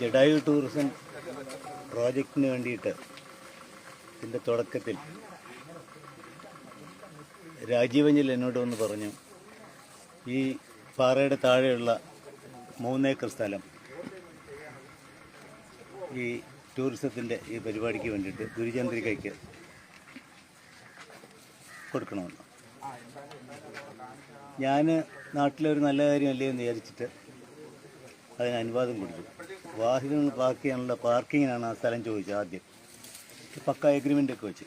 Jatayu tourism പ്രോജക്റ്റിന് വേണ്ടിയിട്ട് ഇതിന്റെ തുടക്കത്തിൽ രാജീവഞ്ചൽ എന്നോട് ഒന്ന് പറഞ്ഞു ഈ പാറയുടെ താഴെയുള്ള മൂന്നേക്കർ സ്ഥലം ഈ ടൂറിസത്തിന്റെ ഈ പരിപാടിക്ക് വേണ്ടിയിട്ട് ഗുരുചന്ദ്രികയ്ക്ക് കൊടുക്കണമെന്ന്. ഞാൻ നാട്ടിലൊരു നല്ല കാര്യമല്ലേ എന്ന് വിചാരിച്ചിട്ട് അതിന് അനുവാദം കൊടുത്തു. വാഹനങ്ങൾ പാർക്ക് ചെയ്യാനുള്ള പാർക്കിങ്ങിനാണ് ആ സ്ഥലം ചോദിച്ചത് ആദ്യം. പക്ക എഗ്രിമെന്റ് ഒക്കെ വെച്ച്.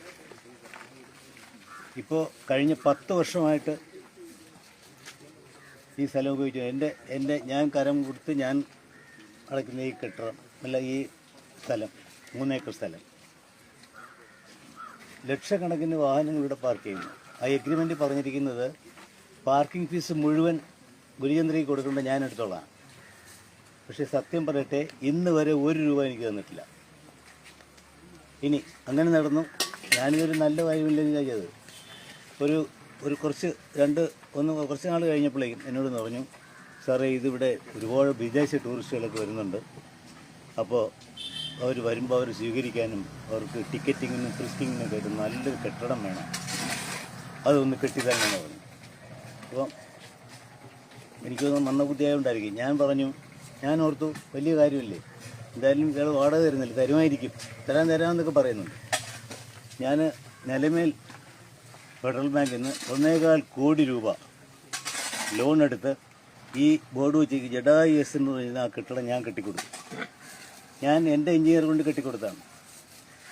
ഇപ്പോൾ കഴിഞ്ഞ പത്ത് വർഷമായിട്ട് ഈ സ്ഥലം ഉപയോഗിച്ചു. എന്റെ എന്റെ ഞാൻ കരം കൊടുത്ത് ഞാൻ അടയ്ക്കുന്ന ഈ കെട്ടിടം അല്ല ഈ സ്ഥലം മൂന്നേക്കർ സ്ഥലം. ലക്ഷക്കണക്കിന് വാഹനങ്ങൾ ഇവിടെ പാർക്ക് ചെയ്യുന്നു. ആ എഗ്രിമെന്റ് പറഞ്ഞിരിക്കുന്നത് പാർക്കിംഗ് ഫീസ് മുഴുവൻ ഗുരുചന്ദ്രയ്ക്ക് കൊടുക്കേണ്ട ഞാൻ എടുത്തോളാം. പക്ഷേ സത്യം പറയട്ടെ ഇന്ന് വരെ ഒരു രൂപ എനിക്ക് തന്നിട്ടില്ല. ഇനി അങ്ങനെ നടന്നു. ഞാനിതൊരു നല്ല കാര്യമില്ലെന്ന് വിചാരിച്ചത് ഒരു ഒരു കുറച്ച് രണ്ട് ഒന്ന് കുറച്ച് നാൾ കഴിഞ്ഞപ്പോഴേക്കും എന്നോട് പറഞ്ഞു സാറേ ഇതിവിടെ ഒരുപാട് വിദേശ ടൂറിസ്റ്റുകളൊക്കെ വരുന്നുണ്ട്. അപ്പോൾ അവർ വരുമ്പോൾ അവർ സ്വീകരിക്കാനും അവർക്ക് ടിക്കറ്റിങ്ങിനും ഫ്രിസ്റ്റിങ്ങിനും ഒക്കെ നല്ലൊരു കെട്ടിടം വേണം. അതൊന്ന് കെട്ടിത്തരണമെന്ന് പറഞ്ഞു. അപ്പം എനിക്കൊന്നും മന്ദബുദ്ധിയായതുകൊണ്ടായിരിക്കും ഞാൻ പറഞ്ഞു ഞാൻ ഓർത്തു വലിയ കാര്യമില്ലേ? എന്തായാലും ഇയാൾ വാടക തരുന്നില്ല? തരുമായിരിക്കും. തരാൻ തരാമെന്നൊക്കെ പറയുന്നുണ്ട്. ഞാൻ നിലമേൽ ഫെഡറൽ ബാങ്കിൽ നിന്ന് ഒന്നേകാൽ കോടി രൂപ ലോൺ എടുത്ത് ഈ ബോർഡ് വെച്ചേക്ക് ജഡായു എസ് എന്ന് പറയുന്ന ആ കെട്ടിടം ഞാൻ കെട്ടിക്കൊടുത്തു. ഞാൻ എന്റെ എഞ്ചിനീയർ കൊണ്ട് കെട്ടിക്കൊടുത്താണ്.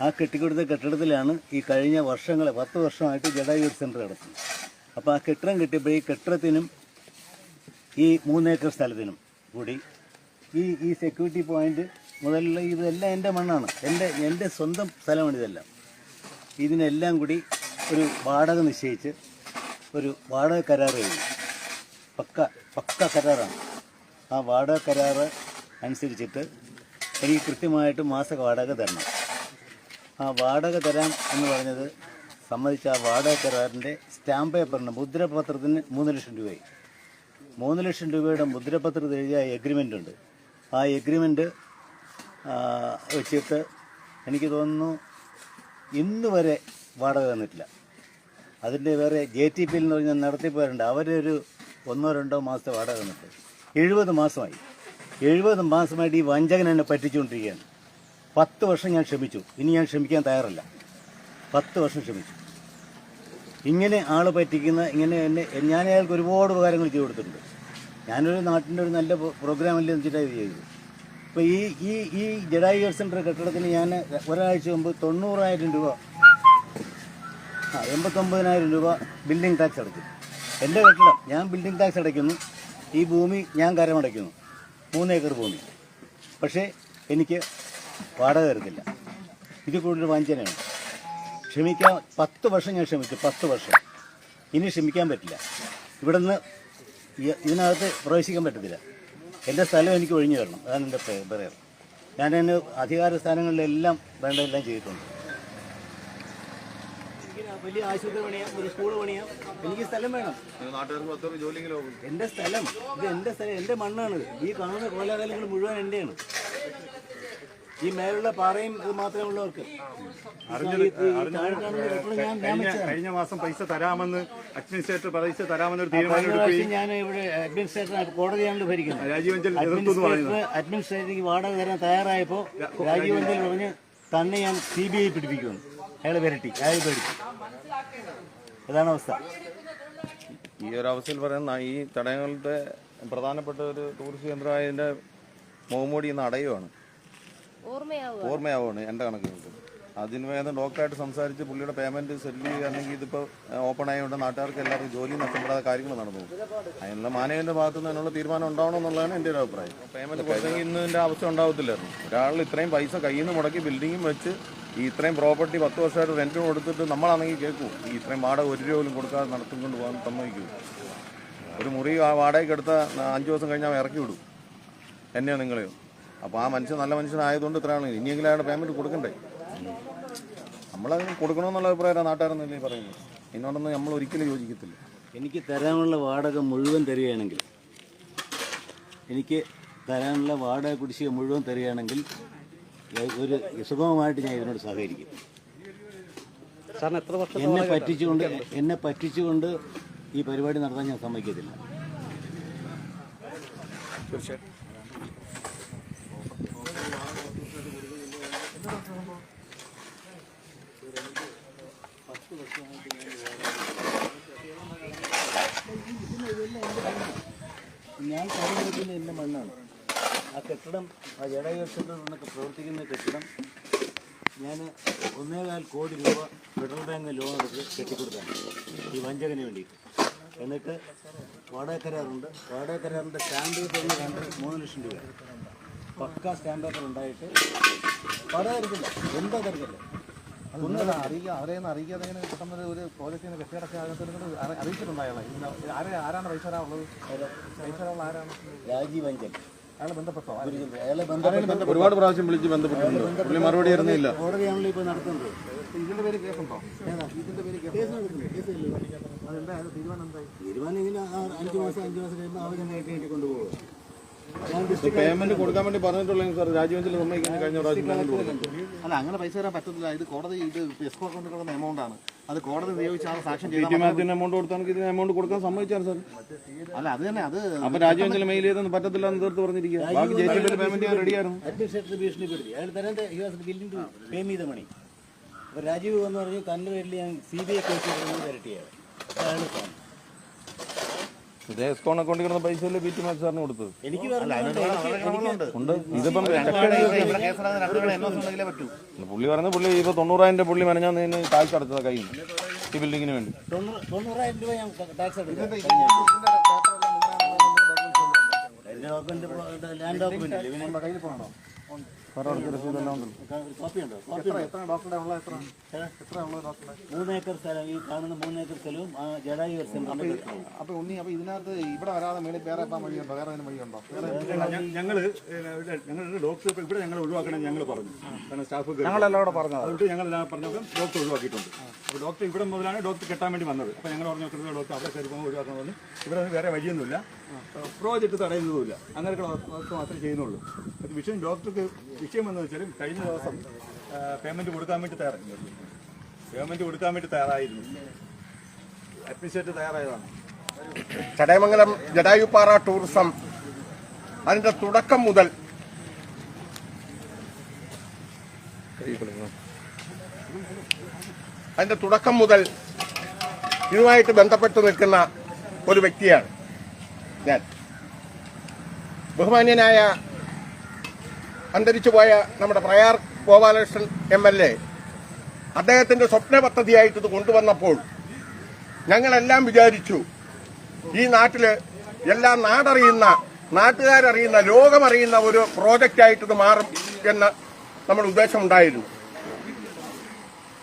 ആ കെട്ടിക്കൊടുത്ത കെട്ടിടത്തിലാണ് ഈ കഴിഞ്ഞ വർഷങ്ങളെ പത്ത് വർഷമായിട്ട് ജഡായു സെന്റർ കിടക്കുന്നത് അപ്പോൾ ആ കെട്ടിടം കെട്ടിയപ്പോൾ ഈ കെട്ടിടത്തിനും ഈ മൂന്നേക്കർ സ്ഥലത്തിനും കൂടി ഈ ഈ സെക്യൂരിറ്റി പോയിന്റ് മുതലുള്ള ഇതെല്ലാം എന്റെ മണ്ണാണ്. എന്റെ എന്റെ സ്വന്തം സ്ഥലമാണ് ഇതെല്ലാം. ഇതിനെല്ലാം കൂടി ഒരു വാടക നിശ്ചയിച്ച് ഒരു വാടക കരാർ കഴിഞ്ഞു. പക്ക പക്ക കരാറാണ്. ആ വാടക കരാർ അനുസരിച്ചിട്ട് എനിക്ക് കൃത്യമായിട്ട് മാസ വാടക തരണം. ആ വാടക തരാം എന്ന് പറഞ്ഞത് സമ്മതിച്ച ആ വാടക കരാറിന്റെ സ്റ്റാമ്പ് പേപ്പറിന് മുദ്രപത്രത്തിന് മൂന്ന് ലക്ഷം രൂപയായി. മൂന്ന് ലക്ഷം രൂപയുടെ മുദ്രപത്രത്തിൽ എഴുതിയ എഗ്രിമെന്റ് ഉണ്ട്. ആ എഗ്രിമെന്റ് വെച്ചിട്ട് എനിക്ക് തോന്നുന്നു ഇന്ന് വരെ വാടക തന്നിട്ടില്ല. അതിന്റെ വേറെ ജെ ടി പിയിൽ എന്ന് പറഞ്ഞാൽ നടത്തിപ്പോരുണ്ട് അവരൊരു ഒന്നോ രണ്ടോ മാസത്തെ വാടക തന്നിട്ട്. എഴുപത് മാസമായി. എഴുപത് മാസമായിട്ട് ഈ വഞ്ചകൻ എന്നെ പറ്റിച്ചുകൊണ്ടിരിക്കുകയാണ്. പത്ത് വർഷം ഞാൻ ക്ഷമിച്ചു. ഇനി ഞാൻ ക്ഷമിക്കാൻ തയ്യാറല്ല. പത്ത് വർഷം ക്ഷമിച്ചു. ഇങ്ങനെ ആൾ പറ്റിക്കുന്ന ഇങ്ങനെ എന്നെ ഞാൻ അയാൾക്ക് ഒരുപാട് ഉപകാരങ്ങൾ ചെയ്തു കൊടുത്തിട്ടുണ്ട്. ഞാനൊരു നാട്ടിന്റെ ഒരു നല്ല പ്രോഗ്രാം അല്ലേ എന്ന് വെച്ചിട്ടാണ് ഇത് ചെയ്തത്. ഇപ്പോൾ ഈ ഈ ഈ ജഡായി ഹെയർ സെന്റർ കെട്ടിടത്തിന് ഞാൻ ഒരാഴ്ച മുമ്പ് തൊണ്ണൂറായിരം രൂപ ആ എൺപത്തൊമ്പതിനായിരം രൂപ ബിൽഡിംഗ് ടാക്സ് അടയ്ക്കും എന്റെ കെട്ടിടം ഞാൻ ബിൽഡിംഗ് ടാക്സ് അടയ്ക്കുന്നു. ഈ ഭൂമി ഞാൻ കരമടയ്ക്കുന്നു മൂന്നേക്കർ ഭൂമി. പക്ഷേ എനിക്ക് വാടക തരത്തില്ല. ഇത് കൂടുതൽ വഞ്ചനയാണ്. ക്ഷമിക്കാൻ പത്ത് വർഷം ഞാൻ ക്ഷമിച്ചു പത്ത് വർഷം. ഇനി ക്ഷമിക്കാൻ പറ്റില്ല. ഇവിടുന്ന് ഇതിനകത്ത് പ്രവേശിക്കാൻ പറ്റത്തില്ല. എന്റെ സ്ഥലം എനിക്ക് ഒഴിഞ്ഞു തരണം. അതാണ് എന്റെ പേ- പറയാറ്. ഞാൻ എന്റെ അധികാര സ്ഥാനങ്ങളിലെല്ലാം വേണ്ടതെല്ലാം ചെയ്തിട്ടുണ്ട്. വലിയ ആശുപത്രി പണിയാം ഒരു സ്കൂൾ പണിയാം. എനിക്ക് സ്ഥലം വേണം. എന്റെ സ്ഥലം. ഇത് എന്റെ സ്ഥലം. എന്റെ മണ്ണാണ് ഈ കാണുന്ന കോലാകാലങ്ങൾ മുഴുവൻ എന്റെയാണ് ഈ മേലുള്ള പാറയും ഇത് മാത്രമേ ഉള്ളവർക്ക്. കഴിഞ്ഞ മാസം പൈസ തരാമെന്ന് അഡ്മിനിസ്ട്രേറ്റർ പൈസ തരാമെന്നൊരു കഴിഞ്ഞ തീരുമാനം എടുക്കുകയും പ്രാവശ്യം ഞാൻ ഇവിടെ അഡ്മിനിസ്ട്രേറ്റർ കോടതിയാണ് ഭരിക്കുന്നത് രാജീവ് അഞ്ചൽ എതിർത്തു എന്ന് പറയുന്നത്. അഡ്മിനിസ്ട്രേറ്റർ അഡ്മിനിസ്ട്രേറ്റർക്ക് വാടക തരാൻ തയ്യാറായപ്പോൾ രാജീവ് അഞ്ചൽ പറഞ്ഞ് തന്നെ ഞാൻ സി ബി ഐ പിടിപ്പിക്കുമെന്ന് അയാൾ വരട്ടി അയാൾ പേടിച്ചു അതാണ് അവസ്ഥ. ഈ ഒരു അവസ്ഥയിൽ പറയുന്ന ഈ ചടങ്ങുകളുടെ പ്രധാനപ്പെട്ട ഒരു ടൂറിസ്റ്റ് കേന്ദ്രമായതിന്റെ മുഖമൂടി ഇന്ന് അടയുവാണ്. ഓർമ്മയാവുകയാണ്. എന്റെ കണക്ക് അതിന് വേദം ഡോക്ടറായിട്ട് സംസാരിച്ച് പുള്ളിയുടെ പേയ്മെന്റ് സെറ്റിൽ ചെയ്യുകയാണെങ്കിൽ ഇതിപ്പോ ഓപ്പൺ ആയതുകൊണ്ട് നാട്ടുകാർക്ക് എല്ലാവർക്കും ജോലി നഷ്ടപ്പെടാതെ കാര്യങ്ങൾ നടന്നു പോകും. അതിനുള്ള മാനേജറിന്റെ ഭാഗത്തു നിന്ന് അതിനുള്ള തീരുമാനം ഉണ്ടാവണം എന്നുള്ളതാണ് എന്റെ ഒരു അഭിപ്രായം. പേയ്മെന്റ് കൊടുത്തെങ്കിൽ ഇന്ന് ഇതിന്റെ അവസ്ഥ ഉണ്ടാവത്തില്ലായിരുന്നു. ഒരാൾ ഇത്രയും പൈസ കയ്യിൽ നിന്ന് മുടക്കി ബിൽഡിങ്ങും വെച്ച് ഈ ഇത്രയും പ്രോപ്പർട്ടി പത്ത് വർഷമായിട്ട് റെന്റിന് കൊടുത്തിട്ട് നമ്മളാണെങ്കിൽ കേൾക്കൂ ഈ ഇത്രയും വാടക ഒരു രൂപ പോലും കൊടുക്കാതെ നടത്തിക്കൊണ്ട് പോകാൻ സമ്മതിക്കൂ. ഒരു മുറി ആ വാടകയ്ക്ക് എടുത്ത അഞ്ച് ദിവസം കഴിഞ്ഞാൽ ഇറക്കി വിടും. എന്നെയോ നിങ്ങളെയോ. അപ്പോൾ ആ മനുഷ്യൻ നല്ല മനുഷ്യനായതുകൊണ്ട് ഇത്രയാണ്. ഇനിയെങ്കിലും അയാളുടെ പേയ്മെന്റ് കൊടുക്കണ്ടേ? നമ്മളതിന് കൊടുക്കണമെന്നുള്ള അഭിപ്രായമാണ് നാട്ടുകാരെന്നല്ലേ ഈ പറയുന്നത്. ഇതിനോടൊന്നും നമ്മൾ ഒരിക്കലും യോജിക്കത്തില്ല. എനിക്ക് തരാനുള്ള വാടക മുഴുവൻ തരികയാണെങ്കിൽ എനിക്ക് തരാനുള്ള വാടക കുടിശ്ശിക മുഴുവൻ തരികയാണെങ്കിൽ ഒരു സുഗമമായിട്ട് ഞാൻ ഇതിനോട് സഹകരിക്കും. സാറിന് എത്ര വർഷം എന്നെ പറ്റിച്ചുകൊണ്ട് എന്നെ പറ്റിച്ചുകൊണ്ട് ഈ പരിപാടി നടത്താൻ ഞാൻ സമ്മതിക്കത്തില്ല. ഞാൻ പണിയെടുക്കുന്ന എന്റെ മണ്ണാണ്. ആ കെട്ടിടം ആ ജഡായുഷത്തിലൊക്കെ പ്രവർത്തിക്കുന്ന കെട്ടിടം ഞാൻ ഒന്നേകാൽ കോടി രൂപ ഫെഡറൽ ബാങ്ക് ലോൺ എടുത്ത് കെട്ടിക്കൊടുത്താണ്. ഈ വഞ്ചകന് വേണ്ടിയിട്ട്. എന്നിട്ട് വാടക കരാറുണ്ട് വാടക കരാറിന്റെ സ്റ്റാമ്പ് തന്നെ രണ്ട് മൂന്ന് ലക്ഷം രൂപ പക്ക സ്റ്റാമ്പ് പേപ്പർ ഉണ്ടായിട്ട് പല തരത്തില്ല എന്താ തരത്തില്ല അറിയിക്കുക അവരെ ഒന്ന് അറിയിക്കാതെ ഇങ്ങനെ പെട്ടെന്ന് ഒരു പ്രോജക്റ്റിന് കെട്ടിടക്കെ അതിനകത്ത് അറിയിച്ചിട്ടുണ്ടായാലേ ആരെ ആരാണ് പൈസ ഉള്ളത്? പൈസ ആരാണ്? രാജീവ് അഞ്ചൽ. അയാൾ ബന്ധപ്പെട്ടോ? അയാളെ ബന്ധപ്പെട്ട് ഒരുപാട് പ്രാവശ്യം വിളിച്ച് ബന്ധപ്പെട്ടിട്ടുണ്ട്. പുള്ളി മറുപടി അറിഞ്ഞില്ല നടത്തുന്നത്. ഇതിന്റെ പേര് കേസുണ്ടോ? ഇതിന്റെ പേര് തീരുമാനം എന്തായി? തീരുമാനം അഞ്ച് മാസം അഞ്ചു മാസം കഴിയുമ്പോൾ അവർ കൊണ്ടുപോകും. പേയ്മെന്റ് കൊടുക്കാൻ വേണ്ടി പറഞ്ഞിട്ടുള്ള സാർ രാജ്യവെഞ്ചിൽ സമ്മതിക്കാൻ കഴിഞ്ഞ പ്രാവശ്യം അല്ല അങ്ങനെ പൈസ തരാൻ പറ്റത്തില്ല. ഇത് കോടതി ഇത് എസ്കോ അക്കൗണ്ട് കിടന്ന എമൗണ്ട് ആണ്. അത് കോടതി നിയോഗിച്ച ആൾ സാക്ഷ്യം ചെയ്താൽ എമൗണ്ട് കൊടുത്താണെങ്കിൽ ഇതിന് എമൗണ്ട് കൊടുക്കാൻ സമ്മതിച്ചാണ് സാർ അല്ല അത് തന്നെ അത് അപ്പൊ രാജ്യവെഞ്ചിൽ മെയിൽ ചെയ്തൊന്നും പറ്റത്തില്ല എന്ന് തീർത്ത് പറഞ്ഞിരിക്കുക. ബാക്കി പേയ്മെന്റ് ഞാൻ റെഡിയായിരുന്നു അഡ്മിനിസ്ട്രേറ്റർ ഭീഷണിപ്പെടുത്തി അയാൾ തരാൻ he was willing to pay me the money അപ്പോൾ രാജീവ് എന്ന് പറഞ്ഞു തന്റെ പേരിൽ ഞാൻ സി ബി ഐ കേസ് തരട്ടിയാണ് അതാണ് ഇത് എസ്കോൺ അക്കൗണ്ടിൽ കിടന്ന പൈസ അല്ലേ പി ടി മാത്യു സാറിന് കൊടുത്തത്? എനിക്ക് പറഞ്ഞു ഉണ്ട്. ഇതിപ്പം കേസെടുക്കാൻ ഉണ്ടെങ്കിലേ പറ്റൂ. പുള്ളി പറയുന്നത് പുള്ളി ഇപ്പൊ തൊണ്ണൂറായിരം രൂപ പുള്ളി മെനഞ്ഞാൽ നിന്ന് ടാക്സ് അടച്ചത് കയ്യിൽ ഈ ബിൽഡിങ്ങിന് വേണ്ടി. തൊണ്ണൂറ് തൊണ്ണൂറായിരം രൂപ ഞാൻ ടാക്സ് ഡോക്യുമെന്റ് ലാൻഡ് ഡോക്യുമെന്റ് ഇല്ലേ പിന്നെ കയ്യിൽ പോകണോ കോപ്പി ഉണ്ടോ എത്ര ഡോക്ടറുടെ ഉള്ള എത്ര എത്ര ഉള്ളത് ഡോക്ടറുടെ മൂന്ന് ഏക്കർ സ്ഥലം ഈ കാണുന്ന മൂന്നേക്കർ സ്ഥലവും ആ ജഡായു അപ്പൊ ഉണ്ണി അപ്പൊ ഇതിനകത്ത് ഇവിടെ വരാതെ മേളിൽ വേറെ എത്താൻ വഴിയുണ്ടോ? വേറെ ഏതെങ്കിലും വഴിയുണ്ടോ? വേറെ ഞങ്ങൾ ഞങ്ങളുടെ ഡോക്ടർ ഇവിടെ ഞങ്ങൾ ഒഴിവാക്കണം ഞങ്ങൾ പറഞ്ഞു. കാരണം സ്റ്റാഫ് ഞങ്ങളെല്ലാം കൂടെ പറഞ്ഞു അതുകൊണ്ട് ഞങ്ങൾ പറഞ്ഞപ്പോൾ ഡോക്ടർ ഒഴിവാക്കിയിട്ടുണ്ട്. അപ്പോൾ ഡോക്ടർ ഇവിടെ മുതലാണ് ഡോക്ടർ കെട്ടാൻ വേണ്ടി വന്നത്. അപ്പോൾ ഞങ്ങൾ പറഞ്ഞു "കൃത്യ ഡോക്ടർ അവിടെ കയറി പോകുമ്പോൾ ഒഴിവാക്കണമെന്ന് ഇവിടെ വേറെ വഴിയൊന്നുമില്ല. പ്രോജക്റ്റ് തടയുന്നതുമില്ല അങ്ങനെയൊക്കെ വർക്ക് മാത്രമേ ചെയ്യുന്നുള്ളൂ. അത് വിഷയം ഡോക്ടർക്ക് വിഷയം എന്ന് വെച്ചാൽ കഴിഞ്ഞ ദിവസം പേയ്മെന്റ് കൊടുക്കാൻ വേണ്ടി തയ്യാറായി. പേയ്മെന്റ് കൊടുക്കാൻ വേണ്ടി തയ്യാറായിരുന്നു. അഡ്മിനിസ്ട്രേറ്റർ തയ്യാറായതാണ്. ചടയമംഗലം ജടായുപ്പാറ ടൂറിസം അതിന്റെ തുടക്കം മുതൽ അതിന്റെ തുടക്കം മുതൽ ഇതുമായിട്ട് ബന്ധപ്പെട്ട് നിൽക്കുന്ന ഒരു വ്യക്തിയാണ്. ഞാൻ ബഹുമാന്യനായ അന്തരിച്ചുപോയ നമ്മുടെ Prayar Gopalakrishnan M L A അദ്ദേഹത്തിന്റെ സ്വപ്ന പദ്ധതിയായിട്ട് ഇത് കൊണ്ടുവന്നപ്പോൾ ഞങ്ങളെല്ലാം വിചാരിച്ചു ഈ നാട്ടിൽ എല്ലാം നാടറിയുന്ന നാട്ടുകാരറിയുന്ന ലോകമറിയുന്ന ഒരു പ്രോജക്റ്റ് ആയിട്ട് ഇത് മാറും എന്ന് നമ്മുടെ ഉദ്ദേശമുണ്ടായിരുന്നു.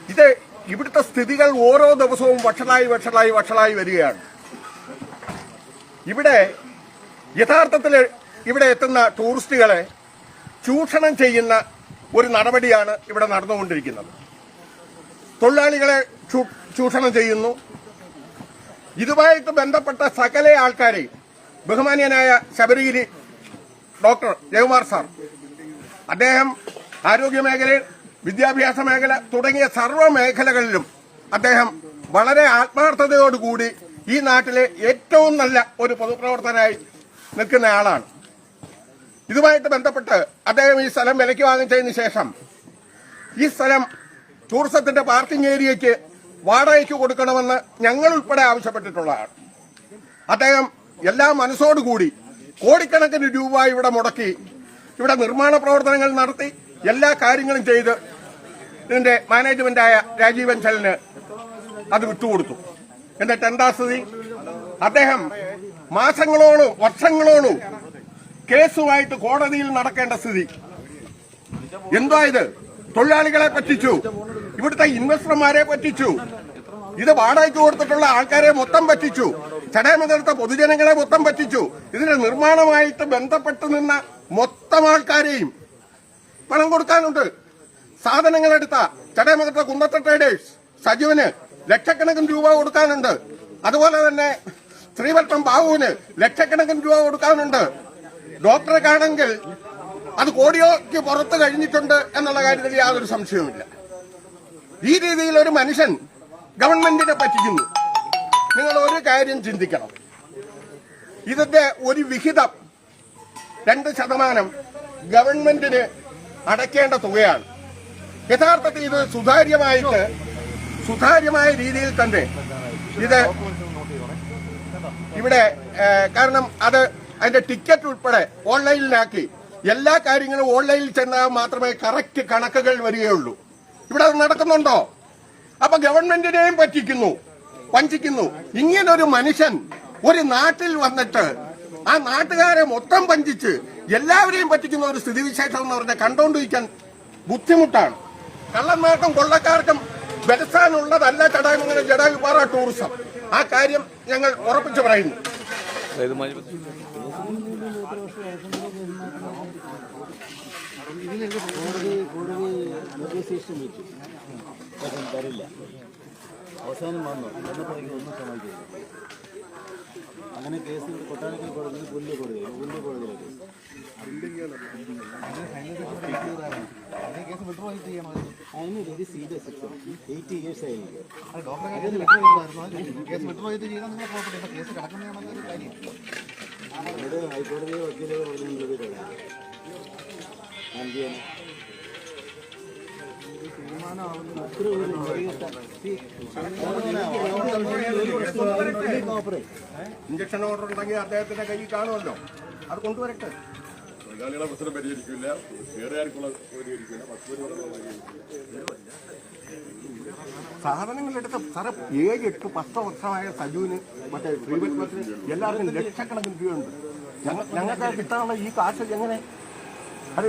ഇത് ഇവിടുത്തെ സ്ഥിതികൾ ഓരോ ദിവസവും വഷളായി വഷളായി വഷളായി വരികയാണ്. ഇവിടെ യഥാർത്ഥത്തിൽ ഇവിടെ എത്തുന്ന ടൂറിസ്റ്റുകളെ ചൂഷണം ചെയ്യുന്ന ഒരു നടപടിയാണ് ഇവിടെ നടന്നുകൊണ്ടിരിക്കുന്നത്. തൊഴിലാളികളെ ചൂഷണം ചെയ്യുന്നു. ഇതുമായിട്ട് ബന്ധപ്പെട്ട സകല ആൾക്കാരെയും ബഹുമാനീയനായ ശബരിഗിരി ഡോക്ടർ ജയകുമാർ സാർ അദ്ദേഹം ആരോഗ്യ മേഖലയിൽ വിദ്യാഭ്യാസ മേഖല തുടങ്ങിയ സർവ മേഖലകളിലും അദ്ദേഹം വളരെ ആത്മാർത്ഥതയോടുകൂടി ഈ നാട്ടിലെ ഏറ്റവും നല്ല ഒരു പൊതുപ്രവർത്തനായി നിൽക്കുന്ന ആളാണ്. ഇതുമായിട്ട് ബന്ധപ്പെട്ട് അദ്ദേഹം ഈ സ്ഥലം വിലയ്ക്ക് വാങ്ങിച്ചതിന് ശേഷം ഈ സ്ഥലം ടൂറിസത്തിന്റെ പാർക്കിംഗ് ഏരിയയ്ക്ക് വാടകയ്ക്ക് കൊടുക്കണമെന്ന് ഞങ്ങൾ ഉൾപ്പെടെ ആവശ്യപ്പെട്ടിട്ടുള്ളതാണ്. അദ്ദേഹം എല്ലാ മനസ്സോടുകൂടി കോടിക്കണക്കിന് രൂപ ഇവിടെ മുടക്കി ഇവിടെ നിർമ്മാണ പ്രവർത്തനങ്ങൾ നടത്തി എല്ലാ കാര്യങ്ങളും ചെയ്ത് ഇതിന്റെ മാനേജ്മെന്റായ രാജീവ് അഞ്ചലിന് അത് വിട്ടുകൊടുത്തു. എന്നിട്ട് എന്താ സ്ഥിതി? അദ്ദേഹം മാസങ്ങളോളം വർഷങ്ങളോളം കേസുമായിട്ട് കോടതിയിൽ നടക്കേണ്ട സ്ഥിതി. എന്താ ഇത്? തൊഴിലാളികളെ പറ്റിച്ചു. ഇവിടുത്തെ ഇൻവെസ്റ്റർമാരെ പറ്റിച്ചു. ഇത് വാടകയ്ക്ക് കൊടുത്തിട്ടുള്ള ആൾക്കാരെ മൊത്തം പറ്റിച്ചു. ചടയമംഗലത്തെ പൊതുജനങ്ങളെ മൊത്തം പറ്റിച്ചു. ഇതിന്റെ നിർമ്മാണമായിട്ട് ബന്ധപ്പെട്ട് നിന്ന മൊത്തം ആൾക്കാരെയും പണം കൊടുക്കാനുണ്ട്. സാധനങ്ങളെടുത്ത എടുത്ത ചടയമംഗലത്തെ കുന്നത്ത ട്രേഡേഴ്സ് സജീവന് ലക്ഷക്കണക്കിന് രൂപ കൊടുക്കാനുണ്ട്. അതുപോലെ തന്നെ ശ്രീവൽപ്പം ബാബുവിന് ലക്ഷക്കണക്കിന് രൂപ കൊടുക്കാനുണ്ട്. ഡോക്ടർക്കാണെങ്കിൽ അത് കോടിയോക്ക് പുറത്ത് കഴിഞ്ഞിട്ടുണ്ട് എന്നുള്ള കാര്യത്തിൽ യാതൊരു സംശയവുമില്ല. ഈ രീതിയിൽ ഒരു മനുഷ്യൻ ഗവൺമെന്റിനെ പറ്റിക്കുന്നു. നിങ്ങൾ ഒരു കാര്യം ചിന്തിക്കണം. ഇതിന്റെ ഒരു വിഹിതം രണ്ട് ശതമാനം ഗവൺമെന്റിന് അടയ്ക്കേണ്ട തുകയാണ്. യഥാർത്ഥത്തിൽ ഇത് സുതാര്യമായിട്ട് സുതാര്യമായ രീതിയിൽ തന്നെ ഇത് ഇവിടെ കാരണം അത് അതിന്റെ ടിക്കറ്റ് ഉൾപ്പെടെ ഓൺലൈനിലാക്കി. എല്ലാ കാര്യങ്ങളും ഓൺലൈനിൽ ചെന്നാൽ മാത്രമേ കറക്റ്റ് കണക്കുകൾ വരികയുള്ളൂ. ഇവിടെ അത് നടക്കുന്നുണ്ടോ? അപ്പൊ ഗവൺമെന്റിനെയും പറ്റിക്കുന്നു വഞ്ചിക്കുന്നു. ഇങ്ങനൊരു മനുഷ്യൻ ഒരു നാട്ടിൽ വന്നിട്ട് ആ നാട്ടുകാരെ മൊത്തം വഞ്ചിച്ച് എല്ലാവരെയും പറ്റിക്കുന്ന ഒരു സ്ഥിതിവിശേഷം എന്ന് പറഞ്ഞാൽ കണ്ടോണ്ടിരിക്കാൻ ബുദ്ധിമുട്ടാണ്. കള്ളന്മാർക്കും കൊള്ളക്കാർക്കും വെലസാനുള്ളതല്ല ചടാകുന്ന ജടായുപാറ ടൂറിസം ആ കാര്യം ഞങ്ങൾ ഉറപ്പിച്ചു പറയുന്നു. കോടതി കോടതി നെഗോസിയേഷൻ വെച്ചു തരില്ല അവസാനം വന്നു വന്നപ്പോഴേക്കും ഒന്നും സമ്മതിക്കില്ല അങ്ങനെ കേസ് കൊട്ടാരക്കൽ കോടതി പുല്ല് കോടതി പുല്ല് കോടതിയിലേക്ക് കേസ് അതിന് വെരി സീരിയസ് എയ്റ്റി ഇയേഴ്സ് ആയി. ഡോക്ടറെ കേസ് വിഡ്രോ ചെയ്തായിരുന്നു കേസ് ഇഞ്ചക്ഷൻ ഓർഡർ ഉണ്ടെങ്കിൽ അദ്ദേഹത്തിന്റെ കയ്യിൽ കാണുമല്ലോ. അത് കൊണ്ടുവരട്ടെ. തൊഴിലാളികളെ പ്രശ്നം പരിഹരിക്കില്ല. വേറെയാർക്കുള്ള പരിഹരിക്കില്ല സാധനങ്ങൾ എടുത്ത് സാറ് ഏഴ് എട്ട് പത്ത് വർഷമായ സജുവിന് മറ്റേ പ്രീവിയസ് ബസ്സിന് എല്ലാവർക്കും ലക്ഷക്കണക്കിന് രൂപയുണ്ട്. ഞങ്ങൾ ഞങ്ങൾക്ക് കിട്ടാനുള്ള ഈ കാശ് എങ്ങനെ? അത്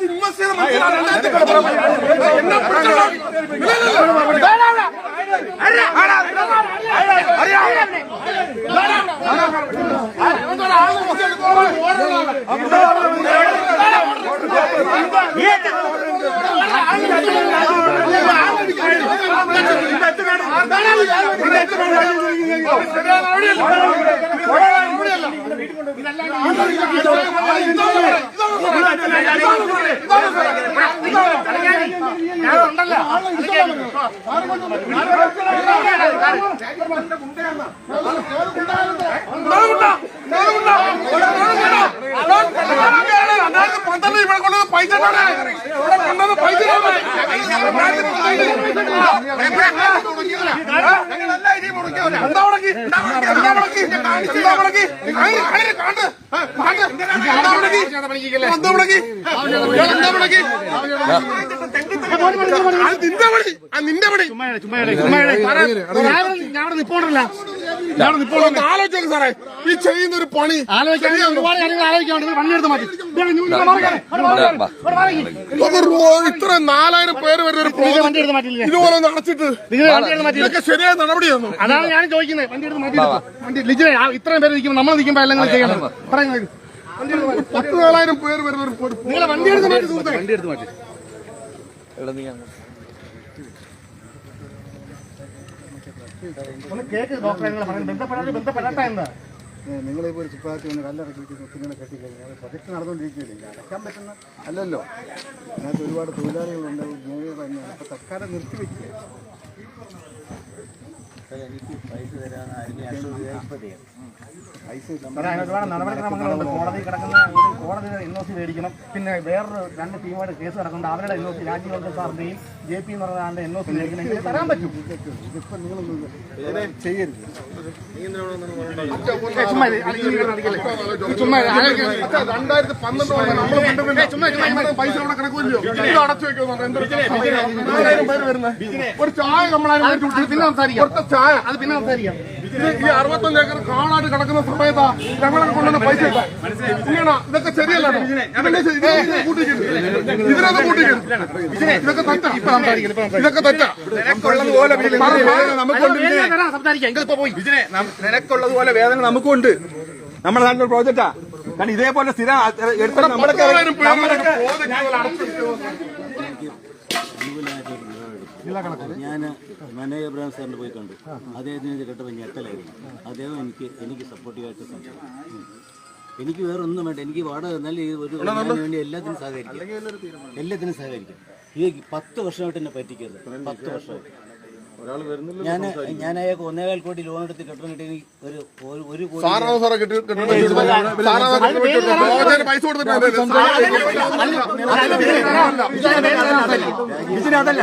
ஜாதி விமர்சனம் என்ன பிரச்சனை പന്ത്രണ്ട് ഇവിടെ കൊണ്ടത് പൈസ പൈസ എന്താ മുടക്കി എന്താ മുടക്കി സാറേ. ഈ ചെയ്യുന്ന ഒരു പണി ഇത്ര നാലായിരം പേര് വരുന്ന ഒരു പ്രോജക്റ്റ് ഇതുപോലെ ഒന്ന് അടച്ചിട്ട്. ഇതൊക്കെ ശരിയായ തന്നു അതാണ് ഞാൻ ചോദിക്കുന്നത്. വണ്ടി എടുത്ത് മാറ്റി വണ്ടി ലിജിനെ ഇത്രയും പേര് നിൽക്കുമ്പോൾ നമ്മൾ നിൽക്കുമ്പോൾ എല്ലാം നിങ്ങൾ ചെയ്യണം. പറയുന്നത് പത്ത് നാലായിരം പേര് വരുന്ന ഒരു വണ്ടി എടുത്ത് മാറ്റി വണ്ടി എടുത്ത് മാറ്റി. ബന്ധപ്പെടാതെ ബന്ധപ്പെടാത്ത എന്താ? നിങ്ങളിപ്പോൾ ഒരു ചിപ്പാത്തി ഒന്ന് കല്ലിറക്കി കുത്തിങ്ങനെ കെട്ടിക്കഴിഞ്ഞാൽ പ്രൊജക്ട് നടന്നുകൊണ്ടിരിക്കുകയില്ല അടയ്ക്കാൻ പറ്റുന്ന അല്ലല്ലോ. അതിനകത്ത് ഒരുപാട് തൊഴിലാളികളുണ്ട് ജോലി തന്നെയാണ് അപ്പോൾ തൽക്കാലം നിർത്തിവെക്കുക. എനിക്ക് പൈസ അതിന് നടപടിക്രമങ്ങളുണ്ട് കോടതി കിടക്കുന്ന ഒരു കോടതി എൻ മേടിക്കണം പിന്നെ വേറൊരു രണ്ട് ടീമായിട്ട് കേസ് കിടക്കുന്നുണ്ട് അവരുടെ എൻ ഒ സി രാജീവ് സാറിന്റെയും ജെ പി എന്ന് പറഞ്ഞ ആളുടെ എൻ ഒ സി മേടിക്കണം ഇത് തരാൻ പറ്റും ചെയ്യരുത് രണ്ടായിരത്തി പന്ത്രണ്ട് പൈസ അവിടെ കിടക്കുമല്ലോ അടച്ചു ഒരു ചായ നമ്മളാരും സംസാരിക്കാം ചായ അത് പിന്നെ സംസാരിക്കാം. ഇത് ഈ അറുപത്തഞ്ച് ഏക്കർ കാടായിട്ട് കിടക്കുന്ന സമയത്താ ഞങ്ങളൊക്കെ കൊണ്ടുവന്ന പൈസ. ഇങ്ങനെ ഇതൊക്കെ ശരിയല്ല ഇതിനൊക്കെ കൂട്ടിക്കുന്നു ഇതൊക്കെ തെറ്റാ. ഇതൊക്കെ തെറ്റാ. നിനക്കുള്ളതുപോലെ വേദന നമുക്കുണ്ട്. നമ്മുടെ നാട്ടിലൊരു പ്രോജക്റ്റാ. കാരണം ഇതേപോലെ സ്ഥിരം എടുത്ത നമ്മളൊക്കെ ഞാൻ മനോജ് അബ്രഹാം സാറിന് പോയി കണ്ടു. അദ്ദേഹത്തിന് കേട്ടപ്പോൾ ഞെട്ടലായിരുന്നു. അദ്ദേഹം എനിക്ക് എനിക്ക് സപ്പോർട്ടീവായിട്ട് സംസാരിക്കും. എനിക്ക് വേറെ ഒന്നും വേണ്ട. എനിക്ക് വാടക തന്നാൽ ഈ ഒരു വേണ്ടി എല്ലാത്തിനും സഹകരിക്കാം. എല്ലാത്തിനും സഹകരിക്കാം. ഈ പത്ത് വർഷമായിട്ട് എന്നെ പറ്റിക്കരുത്. പത്ത് വർഷമായിട്ട്. ഞാൻ ഞാൻ അയാൾക്ക് ഒന്നേകാൽ കോടി ലോൺ എടുത്ത് കെട്ടണം കിട്ടി ഒരു ഒരു- കോടി സാറാണ് സാറെ പൈസ അതല്ല.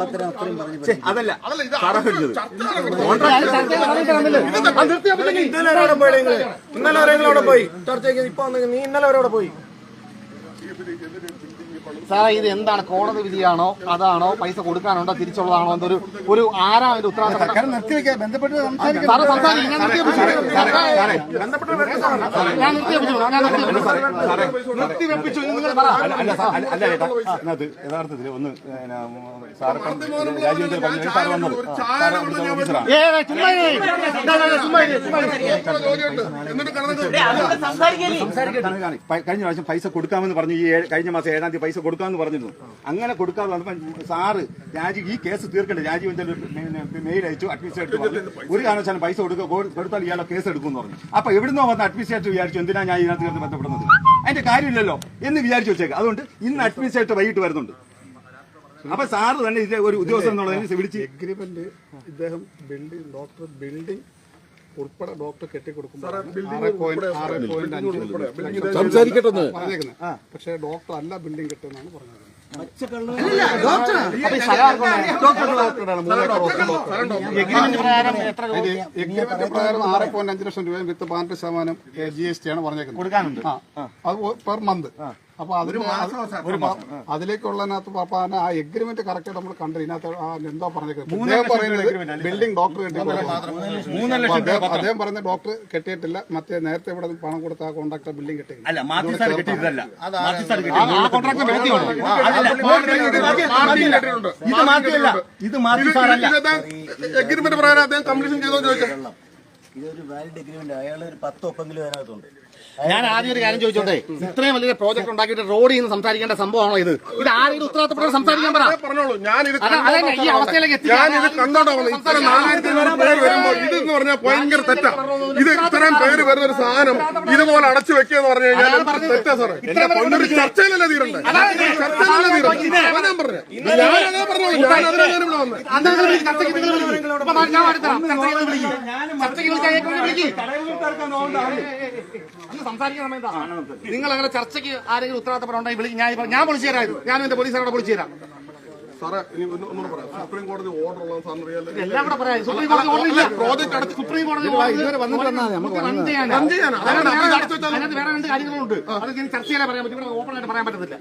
അത്രയും പറഞ്ഞു അതല്ല. ഇന്നലെ വരെ അവിടെ പോയി ഇന്നലെ പോയി? ചർച്ചയ്ക്ക് ഇപ്പൊ നീ ഇന്നലെ വരെ പോയി? സാറേ ഇത് എന്താണ് കോടതി വിധിയാണോ അതാണോ പൈസ കൊടുക്കാനുണ്ടോ തിരിച്ചുള്ളതാണോ എന്നൊരു ഒരു ആരാ അതിന്റെ ഉത്തരവാദിത്തം യഥാർത്ഥത്തിൽ ഒന്ന് കഴിഞ്ഞ പ്രാവശ്യം പൈസ കൊടുക്കാമെന്ന് പറഞ്ഞു ഈ കഴിഞ്ഞ മാസം ഏഴാം തീയതി പൈസ കൊടുക്കാമെന്ന് പറഞ്ഞിരുന്നു. അങ്ങനെ കൊടുക്കാതെ വന്നപ്പോൾ സാറ് രാജീവ് ഈ കേസ് തീർക്കണ്ടേ? രാജീവ് എന്തായാലും മെയിൽ അയച്ചു അഡ്മിനിസ്ട്രേറ്റർ ഒരു കാരണവശാലും പൈസ കൊടുക്കുക കൊടുത്താൽ ഇയാളെ കേസ് എടുക്കുമെന്ന് പറഞ്ഞു. അപ്പൊ എവിടുന്നോ വന്ന അഡ്മിനിസ്ട്രേറ്റർ വിചാരിച്ചു എന്തിനാ ഞാൻ ഇതിനകത്ത് ബന്ധപ്പെടുന്നത്? അതിന്റെ കാര്യമില്ലല്ലോ എന്ന് വിചാരിച്ചു വെച്ചേക്ക്. അതുകൊണ്ട് ഇന്ന് അഡ്മിനിസ്ട്രേറ്റർ വൈകിട്ട് വരുന്നുണ്ട്. അപ്പൊ സാറ് തന്നെ ഇതിലെ ഒരു ഉദ്യോഗസ്ഥൻ എന്നുള്ളതിന് വിളിച്ച് എഗ്രിമെന്റ് ഇദ്ദേഹം ബിൽഡിംഗ് ഡോക്ടർ ബിൽഡിംഗ് ഉൾപ്പെടെ ഡോക്ടർ കെട്ടിക്കൊടുക്കുമ്പോൾ സംസാരിക്കട്ടെ പക്ഷേ ഡോക്ടർ അല്ല ബിൽഡിംഗ് കെട്ടുന്നതാണ് പറഞ്ഞത് എഗ്രിമെന്റ് പ്രകാരം ആറ് പോയിന്റ് അഞ്ച് ലക്ഷം രൂപയും വിത്ത് പതിനെട്ട് ശതമാനം ജി എസ് ടി ആണ് പറഞ്ഞേക്കുന്നത്. കൊടുക്കാനുണ്ട്. അത് പെർ മന്ത് അപ്പൊ അതിന് അതിലേക്കുള്ളതിനകത്ത് പറഞ്ഞ ആ എഗ്രിമെന്റ് കറക്റ്റ് നമ്മൾ കണ്ടു. ഇതിനകത്ത് എന്താ പറഞ്ഞേക്കുന്നത് അദ്ദേഹം പറയുന്നത് ബിൽഡിംഗ് ഡോക്ടർ കെട്ടി അദ്ദേഹം പറയുന്ന ഡോക്ടർ കെട്ടിയിട്ടില്ല. മറ്റേ നേരത്തെ ഇവിടെ പണം കൊടുത്ത ആ കോൺട്രാക്ടർ ബിൽഡിംഗ് കെട്ടി എഗ്രിമെന്റ് പ്രകാരം അദ്ദേഹം ചെയ്തോ ചോദിച്ചാൽ ഇതൊരു വാലിഡ് എഗ്രിമെന്റ് അയാളൊരു ഒരു പത്ത് ഒപ്പെങ്കിലും അതിനകത്തുണ്ട്. ഞാൻ ആദ്യം ഒരു കാര്യം ചോദിച്ചോട്ടെ? ഇത്രയും വലിയ പ്രോജക്ട് ഉണ്ടാക്കിയിട്ട് റോഡിൽ നിന്ന് സംസാരിക്കേണ്ട സംഭവമാണോ ഇത്? ഇത് ആരെങ്കിലും ഉത്തരവാദിത്തപ്പെട്ട സംസാരിക്കാൻ പറ. പറഞ്ഞോളൂ. ഞാൻ ഇത് അല്ല, ഈ അവസ്ഥയിലേക്ക് എത്തി ഇത്ര നാലായിരത്തി പേര് പറഞ്ഞാൽ ഭയങ്കര തെറ്റാ. ഇത് ഇത്രയും പേര് വരുന്ന ഒരു സാധനം ഇതുപോലെ അടച്ചു വെക്കുക എന്ന് പറഞ്ഞു കഴിഞ്ഞാൽ തെറ്റാ സാറേ. ഒരു ചർച്ചയിലല്ലേ തീരണ്ടേ? ചർച്ചയിലല്ലേ തീരണ്ടേ? ഞാൻ പറഞ്ഞു ഞാനതേ പറഞ്ഞോളൂ ഞാൻ അതിനാണ് ഇവിടെ വന്നത്. ചർച്ചയ്ക്ക് വിളിക്ക്. സംസാരിക്കുന്ന സമയത്താണ് നിങ്ങൾ അങ്ങനെ ചർച്ചയ്ക്ക് ആരെങ്കിലും ഉത്തരവാദിത്തപ്പെടുന്നുണ്ടെങ്കിൽ വിളി ഞാൻ ഇപ്പൊ- ഞാൻ വിളിച്ചു തരാം ഞാനും എന്റെ പോലീസുകാരോട് വിളിച്ചു തരാം. സാറേ ഇനി ഒന്ന് ഒന്നുകൂടെ പറയാം. സുപ്രീം കോടതി ഓർഡർ ഉള്ള സാറിന് അറിയാലോ? എല്ലാം കൂടെ പറയാം. സുപ്രീം കോടതി ഓർഡർ ഇല്ല പ്രോജക്ട് അടച്ച് സുപ്രീം കോടതി ഇതുവരെ വന്നിട്ട് റൺ ചെയ്യാനാ. ചെയ്യാനാ. അതിനകത്ത് വേറെ- രണ്ട് കാര്യങ്ങളുണ്ട്. അത് പറയാൻ പറ്റും. ഇവിടെ ഓപ്പൺ ആയിട്ട് പറയാൻ പറ്റത്തില്ല.